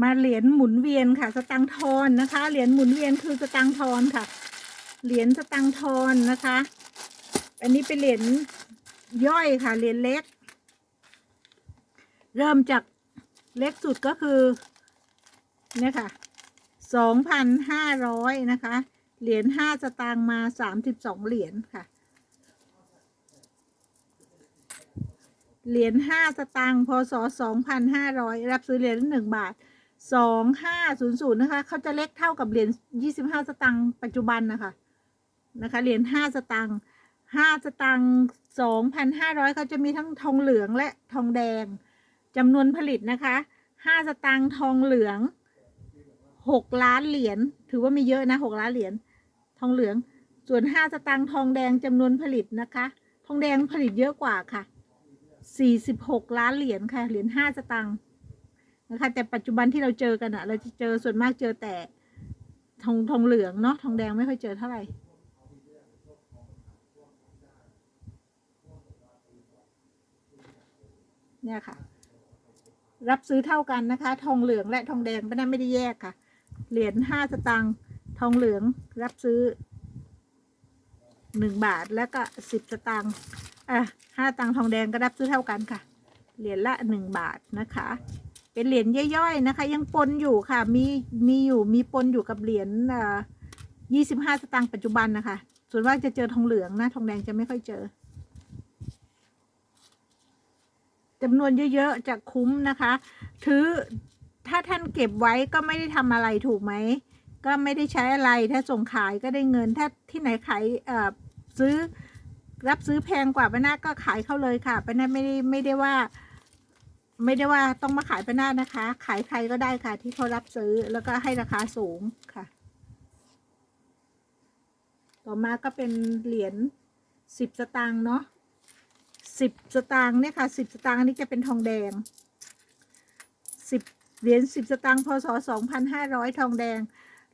มาเหรียญหมุนเวียนค่ะ สตังทอนนะคะ เหรียญหมุนเวียนคือสตังทอนค่ะ เหรียญสตังทอนนะคะ อันนี้เป็นเหรียญย่อยค่ะ เหรียญเล็ก เริ่มจากเล็กสุดก็คือ เนี่ยค่ะสองพันห้าร้อยนะคะ เหรียญห้าสตางค์มาสามสิบสองเหรียญค่ะ เหรียญห้าสตางค์พศสองพันห้าร้อยรับซื้อเหรียญหนึ่งบาท สองห้าศูนย์ศูนย์นะคะเขาจะเล็กเท่ากับเหรียญยี่สิบห้าสตางค์ปัจจุบันนะคะนะคะเหรียญห้าสตางค์ห้าสตางค์สองพันห้าร้อยเขาจะมีทั้งทองเหลืองและทองแดงจำนวนผลิตนะคะห้าสตางค์ทองเหลืองหกล้านเหรียญถือว่าไม่เยอะนะหกล้านเหรียญทองเหลือง ส่วนห้าสตางค์ทองแดงจำนวนผลิตนะคะ ทองแดงผลิตเยอะกว่าค่ะสี่สิบหกล้านเหรียญค่ะเหรียญห้าสตางค์ นะคะ แต่ปัจจุบันที่เราเจอกันอะเราจะเจอส่วนมากเจอแต่ทองทองเหลืองเนาะทองแดงไม่ค่อยเจอเท่าไหร่เนี่ยค่ะ รับซื้อเท่ากันนะคะ ทองเหลืองและทองแดงไม่ได้ไม่ได้แยกค่ะ เหรียญห้าสตางค์ทองเหลืองรับซื้อหนึ่งบาทแล้วก็สิบสตางค์อะห้าตังค์ทองแดงก็รับซื้อเท่ากันค่ะ เหรียญละหนึ่งบาทนะคะ เป็นเหรียญย่อยๆนะคะ ยังปนอยู่ค่ะ มีมีอยู่มีปนอยู่กับเหรียญยี่สิบห้าสตางค์ปัจจุบันนะคะ ส่วนมากจะเจอทองเหลืองนะทองแดงจะไม่ค่อยเจอจำนวนเยอะๆจะคุ้มนะคะ ถือถ้าท่านเก็บไว้ก็ไม่ได้ทำอะไรถูกไหม ก็ไม่ได้ใช้อะไรถ้าส่งขายก็ได้เงิน ถ้าที่ไหนขายซื้อรับซื้อแพงกว่าป้านาก็ขายเข้าเลยค่ะป้านาไม่ได้ไม่ได้ว่า ไม่ได้ว่าต้องมาขายป้านานะคะ ขายใครก็ได้ค่ะ ที่เขารับซื้อแล้วก็ให้ราคาสูงค่ะ ต่อมาก็เป็นเหรียญสิบสตางค์เนาะสิบสตางค์เนี่ยค่ะสิบสตางค์นี้จะเป็นทองแดงสิบเหรียญสิบสตางค์พศสองพันห้าร้อยทองแดง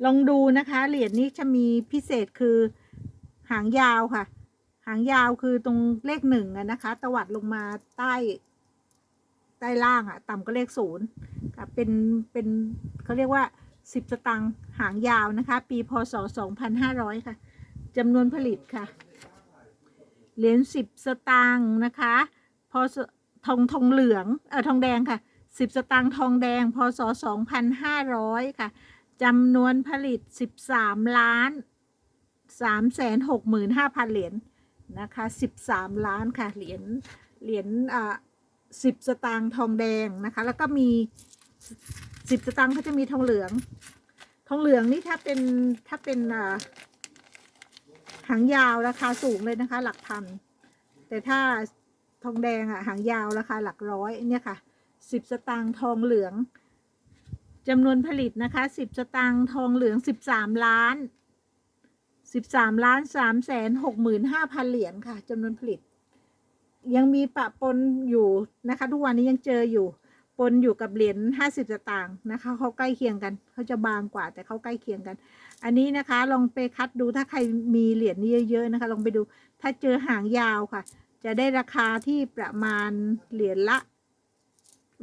ลองดูนะคะ เหรียญนี้จะมีพิเศษคือหางยาวค่ะ หางยาวคือตรงเลขหนึ่งนะคะ ตวัดลงมาใต้ ใต้ล่างอะต่ำก็เลขศูนย์ค่ะเป็นเป็นเขาเรียกว่าสิบสตางค์หางยาวนะคะ ปีพศสองพันห้าร้อยค่ะจำนวนผลิตค่ะ เหรียญสิบสตางค์นะคะพศทองทองเหลืองเออทองแดงค่ะสิบสตางค์ทองแดง พศสองพันห้าร้อยค่ะจำนวนผลิตสิบสามล้านสามแสนหกหมื่นห้าพันเหรียญนะคะสิบสามล้านค่ะ เหรียญ เหรียญอ่า สิบสตางค์ทองแดงนะคะ แล้วก็มีสิบสตางค์เขาจะมีทองเหลือง ทองเหลืองนี่ถ้าเป็นถ้าเป็นหางยาวราคาสูงเลยนะคะ หลักพัน แต่ถ้าทองแดงอะหางยาวราคาหลักร้อยเนี่ยค่ะสิบสตางค์ทองเหลืองจำนวนผลิตนะคะสิบสตางค์ทองเหลืองสิบสามล้านสิบสามล้านสามแสนหกหมื่นห้าพันเหรียญค่ะจำนวนผลิต ยังมีปะปนอยู่นะคะ ทุกวันนี้ยังเจออยู่ ปนอยู่กับเหรียญห้าสิบสตางค์นะคะเขาใกล้เคียงกันเขาจะบางกว่าแต่เขาใกล้เคียงกัน อันนี้นะคะลองไปคัดดูถ้าใครมีเหรียญนี้เยอะๆนะคะ ลองไปดูถ้าเจอหางยาวค่ะ จะได้ราคาที่ประมาณเหรียญละ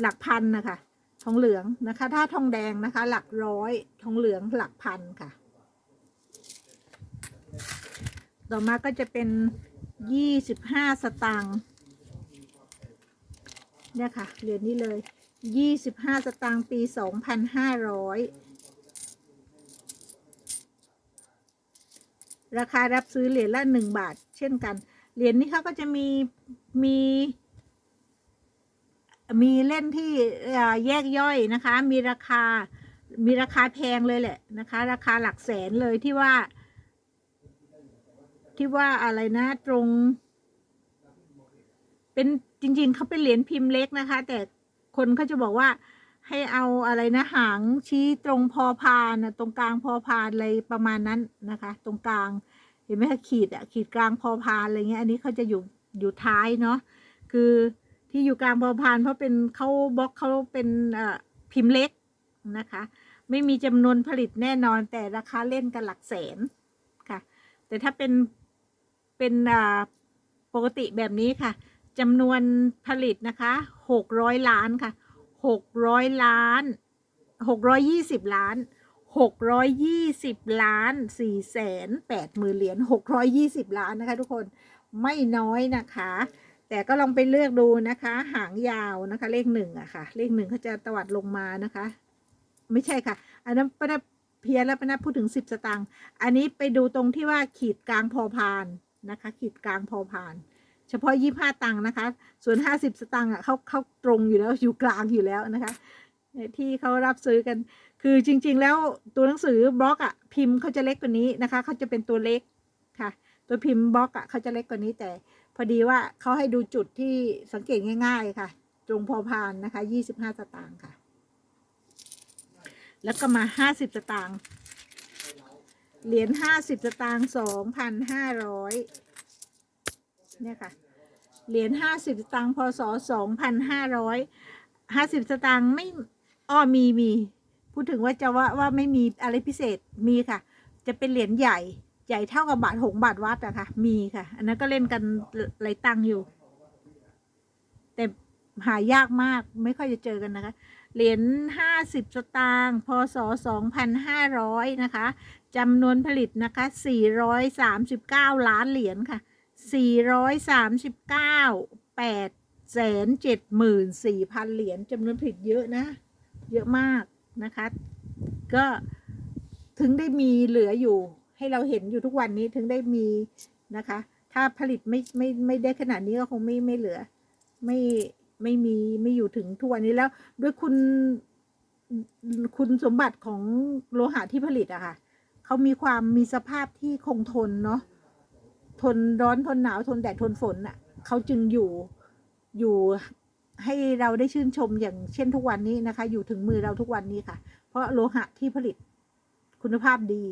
หลักพันนะคะทองเหลืองนะคะ ถ้าทองแดงนะคะ หลักร้อยทองเหลืองหลักพันค่ะ ต่อมาก็จะเป็นยี่สิบห้าสตางค์ เนี่ยค่ะเหรียญนี้เลยยี่สิบห้าสตางค์ปีสองพันห้าร้อยราคารับซื้อเหรียญละหนึ่งบาท เช่นกัน เหรียญนี้เขาก็จะมีมีมีเล่นที่แยกย่อยนะคะ มีราคา มีราคาแพงเลยแหละนะคะ ราคาหลักแสนเลยที่ว่า ที่ว่าอะไรนะตรง เป็นจริง ๆเขาเป็นเหรียญพิมพ์เล็กนะคะ แต่คนเขาจะบอกว่าให้เอาอะไรนะหางชี้ตรงพอพานนะตรงกลางพอพานอะไรประมาณนั้นนะคะ ตรงกลางเห็นไหมคะขีดอะขีดกลางพอพานอะไรเงี้ยอันนี้เขาจะอยู่อยู่ท้ายเนาะคือที่อยู่กลางพอพาน เพราะเป็นเขาบล็อกเขาเป็นอ่อพิมพ์เล็กนะคะ ไม่มีจำนวนผลิตแน่นอนแต่ราคาเล่นกันหลักแสนค่ะ แต่ถ้าเป็นเป็นอ่าปกติแบบนี้ค่ะ จำนวนผลิตนะคะหกร้อยล้านค่ะหกร้อยล้านหกร้อยยี่สิบล้านหกร้อยยี่สิบล้านสี่แสนแปดหมื่นเหรียญหกร้อยยี่สิบล้านนะคะทุกคนไม่น้อยนะคะ แต่ก็ลองไปเลือกดูนะคะ หางยาวนะคะ เลขหนึ่งอะค่ะ เลขหนึ่งเขาจะตวัดลงมานะคะ ไม่ใช่ค่ะ อันนั้นปนัเพียนแล้วปนัพูดถึงสิบสตางค์อันนี้ไปดูตรงที่ว่าขีดกลางพอพานนะคะ ขีดกลางพอพาน เฉพาะยี่ห้าตังค์นะคะ ส่วนห้าสิบสตางค์อะเขาเขาตรงอยู่แล้วอยู่กลางอยู่แล้วนะคะเนี่ยที่เขารับซื้อกัน คือจริง ๆ แล้วตัวหนังสือบล็อกอะพิมพ์เขาจะเล็กกว่านี้นะคะเขาจะเป็นตัวเล็กค่ะ ตัวพิมพ์บล็อกอะเขาจะเล็กกว่านี้แต่ พอดีว่าเขาให้ดูจุดที่สังเกตง่าย ๆ ค่ะตรงพอพานนะคะยี่สิบห้าสตางค์ค่ะ แล้วก็มาห้าสิบสตางค์เหรียญห้าสิบสตางค์สองพันห้าร้อย เนี่ยค่ะ เหรียญห้าสิบสตางค์พศสองพันห้าร้อยห้าสิบสตางค์ไม่อ้อมีมี พูดถึงว่าจะว่าว่าไม่มีอะไรพิเศษมีค่ะ จะเป็นเหรียญใหญ่ใหญ่เท่ากับบาทหงบาทวัดอะค่ะ มีค่ะ อันนั้นก็เล่นกันหลายตังค์อยู่ แต่หายากมากไม่ค่อยจะเจอกันนะคะ เหรียญห้าสิบสตางค์พศสองพันห้าร้อยนะคะจำนวนผลิตนะคะสี่ร้อยสามสิบเก้าล้านเหรียญค่ะ สี่ร้อยสามสิบเก้าแปดแสนเจ็ดหมื่นสี่พันเหรียญจำนวนผลิตเยอะนะ เยอะมากนะคะ ก็ถึงได้มีเหลืออยู่ ให้เราเห็นอยู่ทุกวันนี้ถึงได้มีนะคะ ถ้าผลิตไม่ไม่ไม่ได้ขนาดนี้ก็คงไม่ไม่เหลือ ไม่ไม่มีไม่อยู่ถึงทุกวันนี้แล้ว ด้วยคุณคุณสมบัติของโลหะที่ผลิตอะค่ะเขามีความมีสภาพที่คงทนเนาะ ทนร้อนทนหนาวทนแดดทนฝนน่ะเขาจึงอยู่อยู่ให้เราได้ชื่นชมอย่างเช่นทุกวันนี้นะคะ อยู่ถึงมือเราทุกวันนี้ค่ะ เพราะโลหะที่ผลิตคุณภาพดี